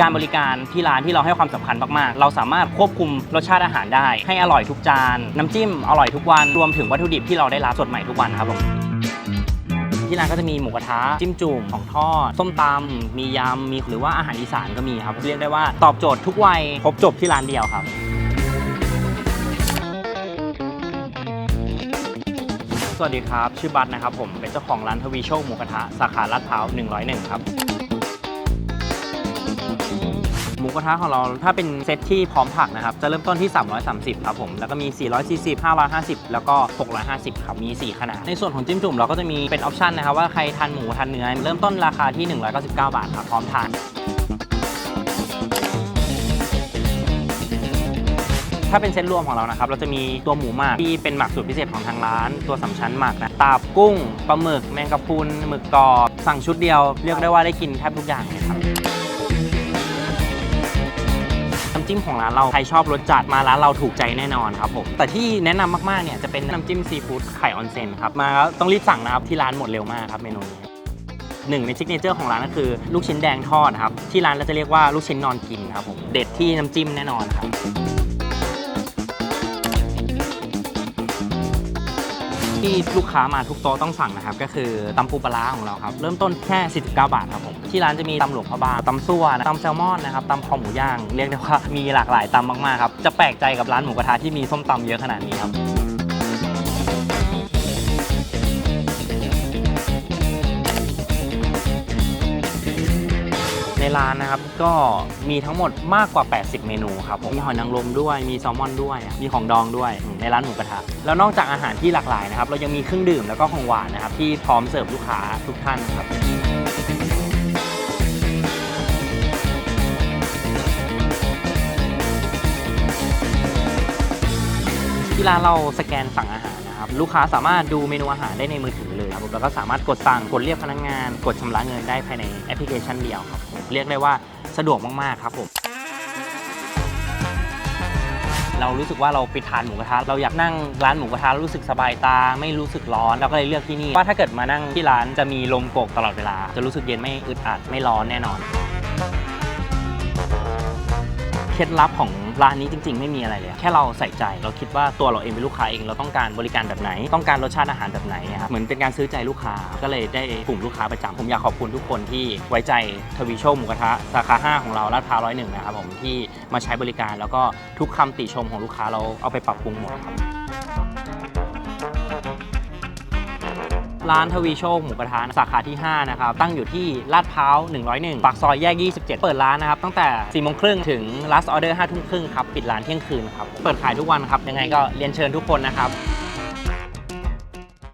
การบริการที่ร้านที่เราให้ความสำคัญมากๆ เราสามารถควบคุมรสชาติอาหารได้ ให้อร่อยทุกจาน น้ำจิ้มอร่อยทุกวัน รวมถึงวัตถุดิบที่เราได้รับสดใหม่ทุกวันครับผมที่ร้านก็จะมีหมูกระทะจิ้มจุ่มของทอด ส้มตำมียำมีหรือว่าอาหารอีสานก็มีครับ เรียกได้ว่าตอบโจทย์ทุกวัยครบจบที่ร้านเดียวครับสวัสดีครับ ชื่อบัตนะครับผมเป็นเจ้าของร้านทวีโชคหมูกระทะสาขาลาดพร้าว101 ครับ หมูกระทะของเราถ้าเป็นเซตที่พร้อมผักนะครับ จะเริ่มต้นที่ 330 ครับผม แล้วก็มี 440 550 แล้วก็ 650 ครับ มี 4 ขนาด ในส่วนของจิ้มจุ่มเราก็จะมีเป็นออปชันนะครับว่าใครทานหมูทานเนื้อ เริ่มต้นราคาที่ 199 บาทครับพร้อมทานถ้าเป็นเซตรวมของเรานะครับ เราจะมีตัวหมูหมักที่เป็นหมักสูตรพิเศษของทางร้าน ตัวสามชั้นหมักนะตาบกุ้งปลาหมึก แมงกะพรุนหมึกกรอบ สั่งชุดเดียว เรียกได้ว่าได้กินแทบทุกอย่างเลยครับำจิ้มของร้านเราใครชอบรสจัดมาร้านเราถูกใจแน่นอนครับผมแต่ที่แนะนำมากๆเนี่ยจะเป็นน้ำจิ้มซีฟู้ดไข่ออนเซนครับมาแล้วต้องรีบสั่งนะครับที่ร้านหมดเร็วมากครับเมนูนี้หนึ่งในซิกเนเจอร์ของร้านก็คือลูกชิ้นแดงทอดครับที่ร้านเราจะเรียกว่าลูกชิ้นนอนกินครับผมเด็ดที่น้ำจิ้มแน่นอนครับ ที่ลูกค้ามาทุกโต๊ะต้องสั่งนะครับ ก็คือตำปูปลาของเราครับ เริ่มต้นแค่ 49 บาทครับผม ที่ร้านจะมีตำหลวงพระบางตำซั่วนะตำแซลมอนนะครับตำคอหมูย่าง เรียกได้ว่ามีหลากหลายตำมากๆครับ จะแปลกใจกับร้านหมูกระทะที่มีส้มตำเยอะขนาดนี้ครับ ในร้านนะครับ ก็มีทั้งหมดมากกว่า 80 เมนูครับผมมีหอยนางรมด้วยมีแซลมอนด้วย มีของดองด้วยในร้านหมูกระทะแล้วนอกจากอาหารที่หลากหลายนะครับ เรายังมีเครื่องดื่มแล้วก็ของหวานนะครับ ที่พร้อมเสิร์ฟลูกค้าทุกท่านครับที่ร้านเราสแกนสั่งอาหารนะครับ ลูกค้าสามารถดูเมนูอาหารได้ในมือถือเลยครับแล้วก็สามารถกดสั่งกดเรียกพนักงาน กดชำระเงินได้ภายในแอปพลิเคชันเดียวครับ เรียกได้ว่าสะดวกมากๆครับผม เรารู้สึกว่าเราไปทานหมูกระทะเราอยากนั่งร้านหมูกระทะรู้สึกสบายตา ไม่รู้สึกร้อนเราก็เลยเลือกที่นี่ว่าถ้าเกิดมานั่งที่ร้านจะมีลมโกกตลอดเวลา จะรู้สึกเย็นไม่อึดอัดไม่ร้อนแน่นอน เคล็ดลับของร้านนี้จริง ๆ ไม่มีอะไรเลย แค่เราใส่ใจ เราคิดว่าตัวเราเองเป็นลูกค้าเอง เราต้องการบริการแบบไหน ต้องการรสชาติอาหารแบบไหนครับ เหมือนเป็นการซื้อใจลูกค้า ก็เลยได้กลุ่มลูกค้าประจำผมอยากขอบคุณทุกคนที่ไว้ใจทวีโชคหมูกระทะสาขา 5 ของเราลาดพร้าวร้อยหนึ่งนะครับผมที่มาใช้บริการแล้วก็ทุกคำติชมของลูกค้าเราเอาไปปรับปรุงหมดครับ ร้านทวีโชคหมูกระทะสาขาที่ 5 นะครับ ตั้งอยู่ที่ลาดพร้าว 101 ปากซอยแยก 27 เปิดร้านนะครับ ตั้งแต่4โมงครึ่งถึง last order 5ทุ่มครึ่งครับ ปิดร้านเที่ยงคืนครับ เปิดขายทุกวันครับ ยังไงก็เรียนเชิญทุกคนนะครับ